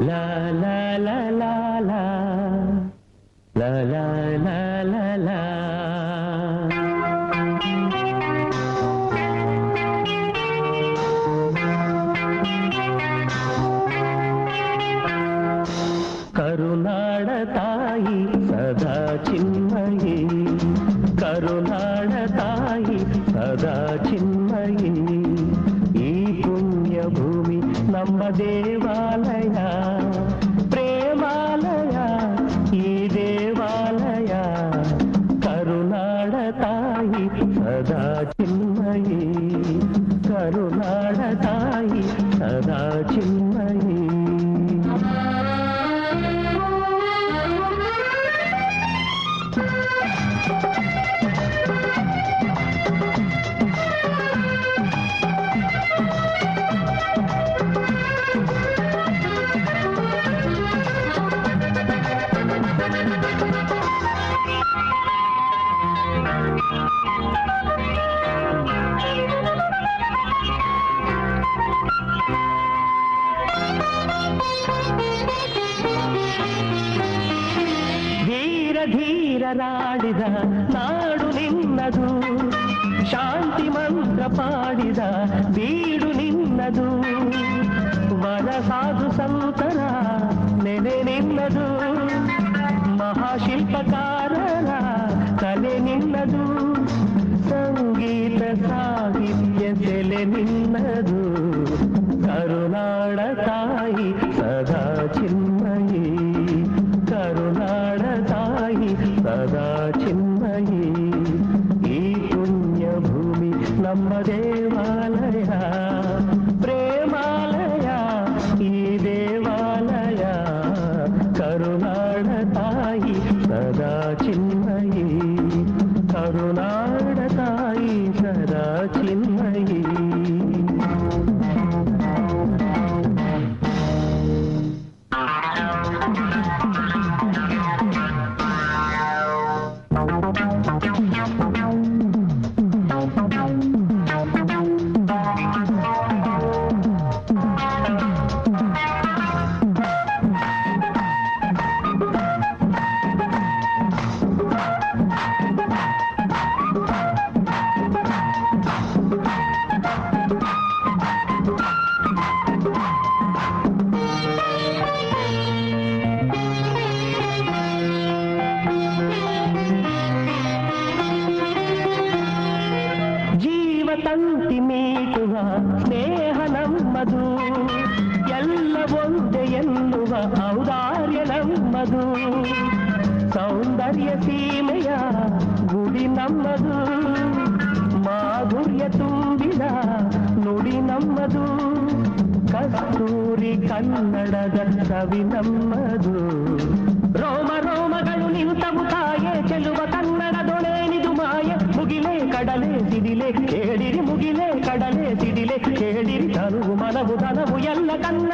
La la la la la తాయి సదా చిన్మయి కరుణాడ తాయి సదా చిన్మయి ఈ పుణ్యభూమి నమ్మ దేవాలయ ప్రేమాలయ ఈ దేవాలయ. కరుణాడ తాయి సదా చిన్మయి కరుణాడ తాయి సదా చిన్మయి ಧೀರರಾಡಿದ ನಾಡು ನಿನ್ನದು ಶಾಂತಿ ಮಂತ್ರ ಪಾಡಿದ ಬೀಡು ನಿನ್ನದು ವರ ಸಾಧು ಸಂತರ ನೆನೆ ನಿನ್ನದು ಮಹಾಶಿಲ್ಪಕಾರರ ನಿನ್ನದು ಕರುನಾಡ ತಾಯಿ ಸದಾ ಚಿನ್ಮಯಿ ಕರುನಾಡ ತಾಯಿ ಸದಾ ಚಿನ್ಮಯಿ ಈ ಪುಣ್ಯ ಭೂಮಿ ನಮ್ಮ ದೇವಾಲಯ ಎಲ್ಲ ಒಂದೆ ಎನ್ನುವ ಔದಾರ್ಯ ನಮ್ಮದು. ಸೌಂದರ್ಯ ಸೀಮೆಯ ಗುಡಿ ನಮ್ಮದು. ಮಾಧುರ್ಯ ತುಂಬಿದ ನುಡಿ ನಮ್ಮದು. ಕಸ್ತೂರಿ ಕನ್ನಡದ ಕವಿ ನಮ್ಮದು. ರೋಮ ರೋಮಗಳು ನಿಂತವು ತಾಯೆ ಚೆಲುವ ಕನ್ನಡದೊಳೇನಿದು ಮಾಯ. ಮುಗಿಲೆ ಕಡಲೆ ಸಿಡಿಲೆ ಕೇಳಿರಿ, ಮುಗಿಲೆ ಕಡಲೆ ಸಿಡಿಲೆ ಕೇಳಿರಿ. ತನುವು ಮನವು ಧನವು ಎಲ್ಲ ಕನ್ನಡ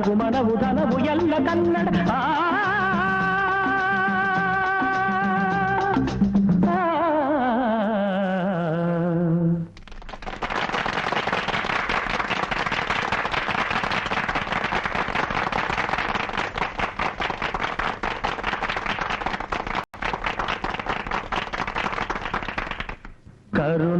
ತನುವು ಮನವು ಧನವು ಎಲ್ಲ ಕನ್ನಡ ಆ ಆ కరుణ